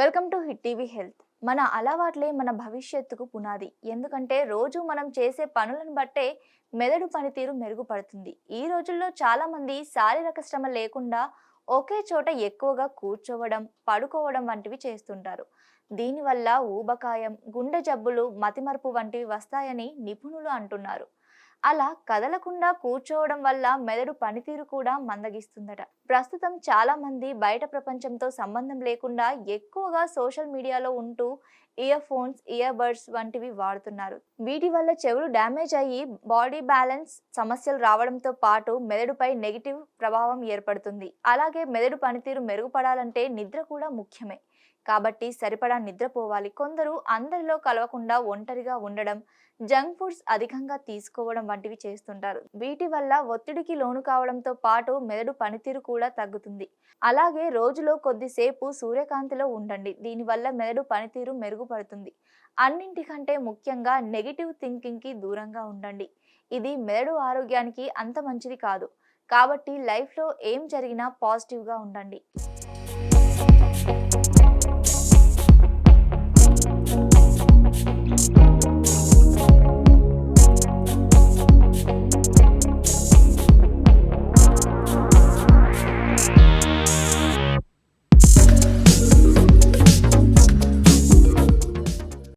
Welcome to hit TV health. మన అలవాట్లే మన భవిష్యత్తుకు పునాది. ఎందుకంటే రోజు మనం చేసే పనులను బట్టే మెదడు పనితీరు మెరుగుపడుతుంది. ఈ రోజుల్లో చాలామంది శారీరక శ్రమ లేకుండా ఒకే చోట ఎక్కువగా కూర్చోవడం పడుకోవడం వంటివి చేస్తుంటారు. దీనివల్ల ఊబకాయం గుండె జబ్బులు మతిమరుపు వంటివి వస్తాయని నిపుణులు అంటున్నారు. అలా కదలకుండా కూర్చోవడం వల్ల మెదడు పనితీరు కూడా మందగిస్తుందట. ప్రస్తుతం చాలా మంది బయట ప్రపంచంతో సంబంధం లేకుండా ఎక్కువగా సోషల్ మీడియాలో ఉంటూ ఇయర్ ఫోన్స్ ఇయర్ బడ్స్ వంటివి వాడుతున్నారు. వీటి వల్ల చెవులు డ్యామేజ్ అయ్యి బాడీ బ్యాలెన్స్ సమస్యలు రావడంతో పాటు మెదడుపై నెగిటివ్ ప్రభావం ఏర్పడుతుంది. అలాగే మెదడు పనితీరు మెరుగుపడాలంటే నిద్ర కూడా ముఖ్యమే. కాబట్టి సరిపడా నిద్రపోవాలి కొందరు అందరిలో కలవకుండా ఒంటరిగా ఉండడం జంక్ ఫుడ్స్ అధికంగా తీసుకోవడం వంటివి చేస్తుంటారు. వీటి వల్ల ఒత్తిడికి లోను కావడంతో పాటు మెదడు పనితీరు కూడా తగ్గుతుంది. అలాగే రోజులో కొద్దిసేపు సూర్యకాంతిలో ఉండండి. దీనివల్ల మెదడు పనితీరు మెరుగుపడుతుంది. అన్నింటికంటే ముఖ్యంగా నెగిటివ్ థింకింగ్కి దూరంగా ఉండండి. ఇది మెదడు ఆరోగ్యానికి అంత మంచిది కాదు. కాబట్టి లైఫ్లో ఏం జరిగినా పాజిటివ్గా ఉండండి. Thank you